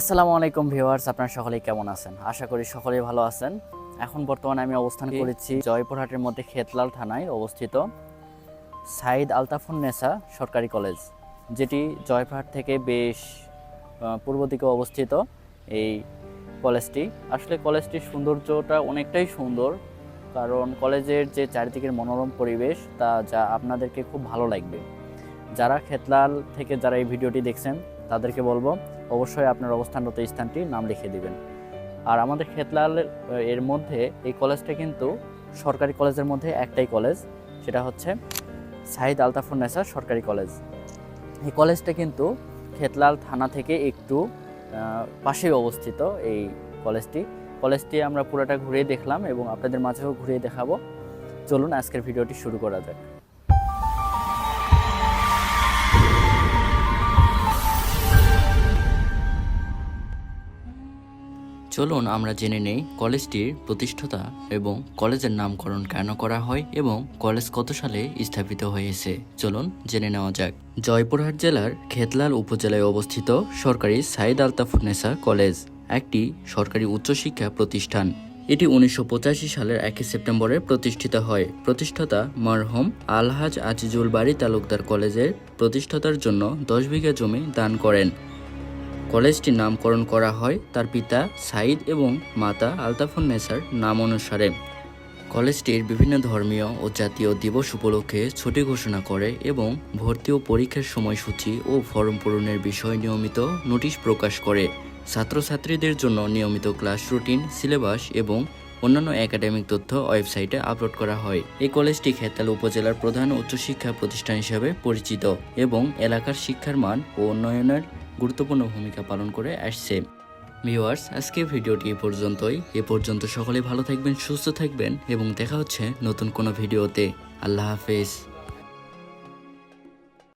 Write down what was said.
আসসালামু আলাইকুম ভিউয়ার্স আপনারা সকলেই কেমন আছেন? আশা করি সকলেই ভালো আছেন। এখন বর্তমানে আমি অবস্থান করেছি জয়পুরহাটের মধ্যে খেতলাল থানায় অবস্থিত সাইদ আলতাফুন নেসা সরকারি কলেজ যেটি জয়পুরহাট থেকে বেশ পূর্ব দিকে অবস্থিত এই কলেজটি। আসলে কলেজটির সৌন্দর্যটা অনেকটাই সুন্দর কারণ কলেজের যে চারিদিকের মনোরম পরিবেশ তা যা আপনাদেরকে খুব ভালো লাগবে। যারা খেতলাল থেকে যারা এই ভিডিওটি দেখছেন তাদেরকে বলব অবশ্যই আপনার অবস্থানরত স্থানটি নাম লিখে দিবেন। আর আমাদের খেতলাল এর মধ্যে এই কলেজটা কিন্তু সরকারি কলেজের মধ্যে একটাই কলেজ, সেটা হচ্ছে সাহিদ আলতাফুন নেসা সরকারি কলেজ। এই কলেজটা কিন্তু খেতলাল থানা থেকে একটু পাশেই অবস্থিত এই কলেজটি। কলেজটি আমরা পুরোটা ঘুরিয়ে দেখলাম এবং আপনাদের মাঝেও ঘুরিয়ে দেখাবো। চলুন আজকের ভিডিওটি শুরু করা যাক। চলুন আমরা জেনে নেই কলেজটির প্রতিষ্ঠাতা এবং কলেজের নামকরণ কেন করা হয় এবং কলেজ কত সালে স্থাপিত হয়েছে। চলুন জেনে নেওয়া যাক। জয়পুরহাট জেলার খেতলাল উপজেলায় অবস্থিত সরকারি সাইদ আলতাফুন্নেসা কলেজ, একটি সরকারি উচ্চশিক্ষা প্রতিষ্ঠান। এটি উনিশশো পঁচাশি সালের একই সেপ্টেম্বরে প্রতিষ্ঠিত হয়। প্রতিষ্ঠাতা মারহম আলহাজ আজিজুল বাড়ি তালুকদার কলেজের প্রতিষ্ঠাতার জন্য দশ বিঘা জমি দান করেন। কলেজটির নামকরণ করা হয় তার পিতা সাইদ এবং মাতা আলতাফুন নেসার নাম অনুসারে কলেজটির বিভিন্ন ধর্মীয় ও জাতীয় দিবস উপলক্ষে ছুটি ঘোষণা করে এবং ভর্তি ও পরীক্ষার সময়সূচি ও ফর্ম পূরণের বিষয় নিয়মিত নোটিশ প্রকাশ করে। ছাত্রছাত্রীদের জন্য নিয়মিত ক্লাস রুটিন, সিলেবাস এবং অন্যান্য একাডেমিক তথ্য ওয়েবসাইটে আপলোড করা হয়। এই কলেজটি খেতাল উপজেলার প্রধান উচ্চশিক্ষা প্রতিষ্ঠান হিসেবে পরিচিত এবং এলাকার শিক্ষার মান ও উন্নয়নের গুরুত্বপূর্ণ ভূমিকা পালন করে আসছে। ভিওয়ার্স আজকে ভিডিওটি এ পর্যন্তই। এ পর্যন্ত সকলে ভালো থাকবেন, সুস্থ থাকবেন এবং দেখা হচ্ছে নতুন কোনো ভিডিওতে। আল্লাহ হাফেজ।